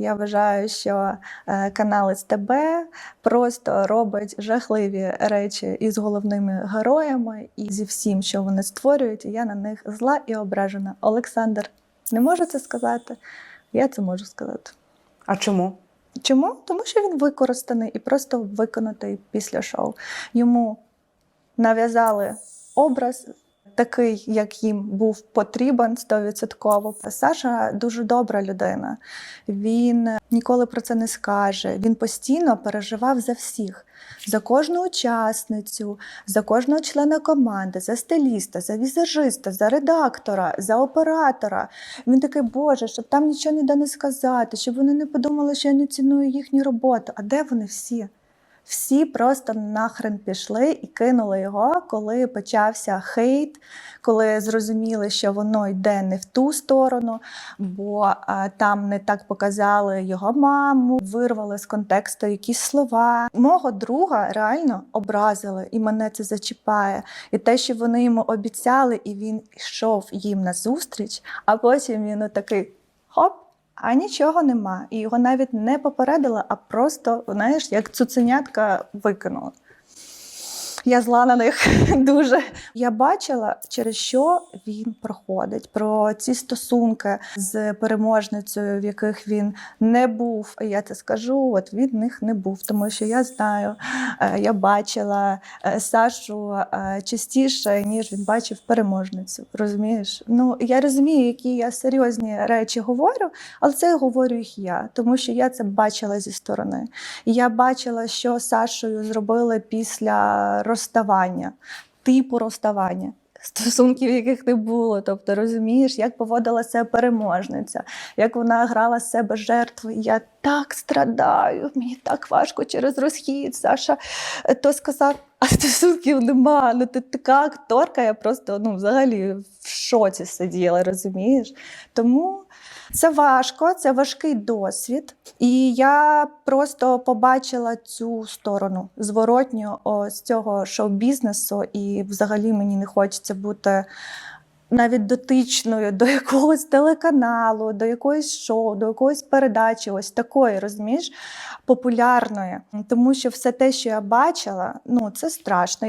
Я вважаю, що е, канал СТБ просто робить жахливі речі із головними героями і зі всім, що вони створюють. І я на них зла і ображена. Олександр не може це сказати. Я це можу сказати. А чому? Чому? Тому що він використаний і просто виконатий після шоу. Йому нав'язали образ. Такий, як їм був потрібен стовідсотково. Саша дуже добра людина. Він ніколи про це не скаже. Він постійно переживав за всіх, за кожну учасницю, за кожного члена команди, за стиліста, за візажиста, за редактора, за оператора. Він такий, Боже, щоб там нічого ніде не сказати, щоб вони не подумали, що я не ціную їхню роботу. А де вони всі? Всі просто нахрен пішли і кинули його, коли почався хейт, коли зрозуміли, що воно йде не в ту сторону, бо а, там не так показали його маму, вирвали з контексту якісь слова. Мого друга реально образили, і мене це зачіпає. І те, що вони йому обіцяли, і він йшов їм на зустріч, а потім він отакий хоп. А нічого нема. І його навіть не попередила, а просто, знаєш, як цуценятка викинула. Я зла на них дуже. Я бачила, через що він проходить, про ці стосунки з переможницею, в яких він не був. Я це скажу, от від них не був, тому що я знаю, е, я бачила е, Сашу е, частіше, ніж він бачив переможницю. Розумієш? Ну я розумію, які я серйозні речі говорю, але це говорю їх я, тому що я це бачила зі сторони. Я бачила, що Сашою зробили після розставання, типу розставання. Стосунків, яких не було, тобто розумієш, як поводила себе переможниця, як вона грала з себе жертву. І Я так страдаю, мені так важко через розхід. Саша е, то сказав, а стосунків нема. Ну ти така акторка, я просто ну, взагалі в шоці сиділа, розумієш? Тому це важко, це важкий досвід. І я просто побачила цю сторону зворотню з цього шоу-бізнесу, і взагалі мені не хочеться бути. Навіть дотичною до якогось телеканалу, до якоїсь шоу, до якоїсь передачі, ось такої, розумієш, популярної. Тому що все те, що я бачила, ну це страшно.